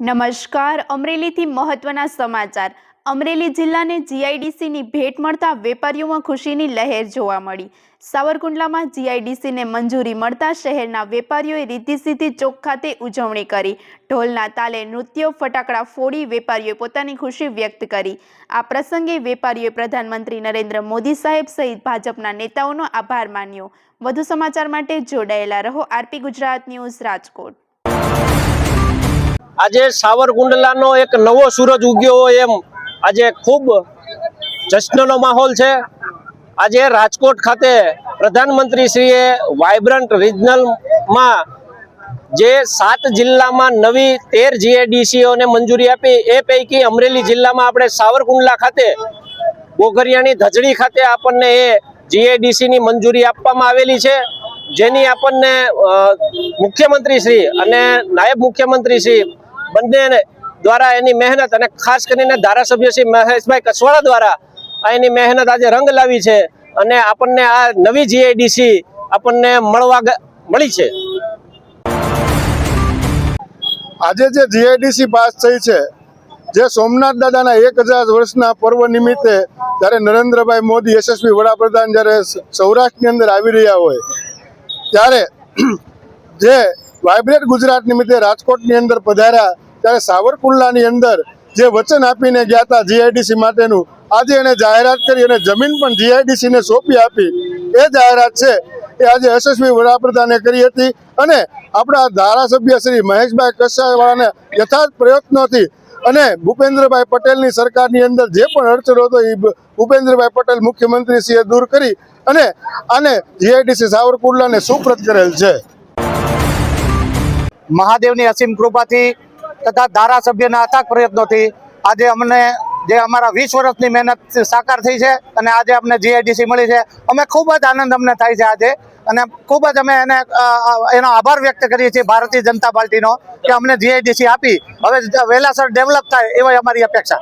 નમસ્કાર, અમરેલીથી મહત્વના સમાચાર. અમરેલી જિલ્લાને જીઆઈડીસીની ભેટ મળતા વેપારીઓમાં ખુશીની લહેર જોવા મળી. સાવરકુંડલામાં જીઆઈડીસીને મંજૂરી મળતા શહેરના વેપારીઓએ રીતિ સીધી ચોક ખાતે ઉજવણી કરી. ઢોલના તાલે નૃત્યો, ફટાકડા ફોડી વેપારીઓએ પોતાની ખુશી વ્યક્ત કરી. આ પ્રસંગે વેપારીઓએ પ્રધાનમંત્રી નરેન્દ્ર મોદી સાહેબ સહિત ભાજપના નેતાઓનો આભાર માન્યો. વધુ સમાચાર માટે જોડાયેલા રહો આરપી ગુજરાત ન્યૂઝ રાજકોટ. આજે સાવરકુંડલાનો એક નવો સૂરજ ઉગ્યો હોય એમ આજે ખૂબ જશ્નનો માહોલ છે. આજે રાજકોટ ખાતે પ્રધાનમંત્રીશ્રીએ વાઇબ્રન્ટ રિજનલમાં જે સાત જિલ્લામાં નવી તેર જીએડીસીઓને મંજૂરી આપી, એ પૈકી અમરેલી જિલ્લામાં આપણે સાવરકુંડલા ખાતે, ગોગરિયાની ધજડી ખાતે આપણને એ જીએડીસીની મંજૂરી આપવામાં આવેલી છે. જેની આપણને મુખ્યમંત્રી શ્રી અને નાયબ મુખ્યમંત્રી શ્રી બંને દ્વારા એની મહેનત અને ખાસ કરીને ધારાસભ્ય શ્રી મહેશભાઈ કસવાળા દ્વારા આ એની મહેનત આજે રંગ લાવી છે અને આપણને આ નવી જીઆઈડીસી આપણને મળવા મળી છે. આજે જે જીઆઈડીસી પાસ થઈ છે, જે સોમનાથ દાદાના એક હજાર વર્ષના પર્વ નિમિત્તે જ્યારે નરેન્દ્રભાઈ મોદી યશસ્વી વડાપ્રધાન જ્યારે સૌરાષ્ટ્રની અંદર આવી રહ્યા હોય, ત્યારે જે વાઇબ્રેટ ગુજરાત નિમિત્તે રાજકોટની અંદર પધાર્યા ત્યારે સાવરકુંડલાની અંદર જે વચન આપીને ગયા હતા જીઆઈડીસી માટેનું, આજે એને જાહેરાત કરી અને જમીન પણ જીઆઈડીસીને સોંપી આપી. એ જાહેરાત છે, એ આજે યશસ્વી વડાપ્રધાને કરી હતી અને આપણા ધારાસભ્ય શ્રી મહેશભાઈ કસાવાળાને યથાર્થ પ્રયત્નોથી અને ભૂપેન્દ્રભાઈ પટેલની સરકારની અંદર જે પણ અડચણો હતો એ ભૂપેન્દ્રભાઈ પટેલ મુખ્યમંત્રીશ્રીએ દૂર કરી અને આને જીઆઈડીસી સાવરકુંડલાને સુપ્રત કરેલ છે. મહાદેવની અસીમ કૃપાથી તથા ધારાસભ્યના અથાગ પ્રયત્નોથી આજે અમને જે અમારા વીસ વર્ષની મહેનત સાકાર થઈ છે અને આજે અમને જીઆઈડીસી મળી છે. અમે ખૂબ જ આનંદ અમને થાય છે આજે અને ખૂબ જ અમે એને એનો આભાર વ્યક્ત કરીએ છીએ ભારતીય જનતા પાર્ટીનો કે અમને જીઆઈડીસી આપી. હવે વહેલાસર ડેવલપ થાય એવી અમારી અપેક્ષા.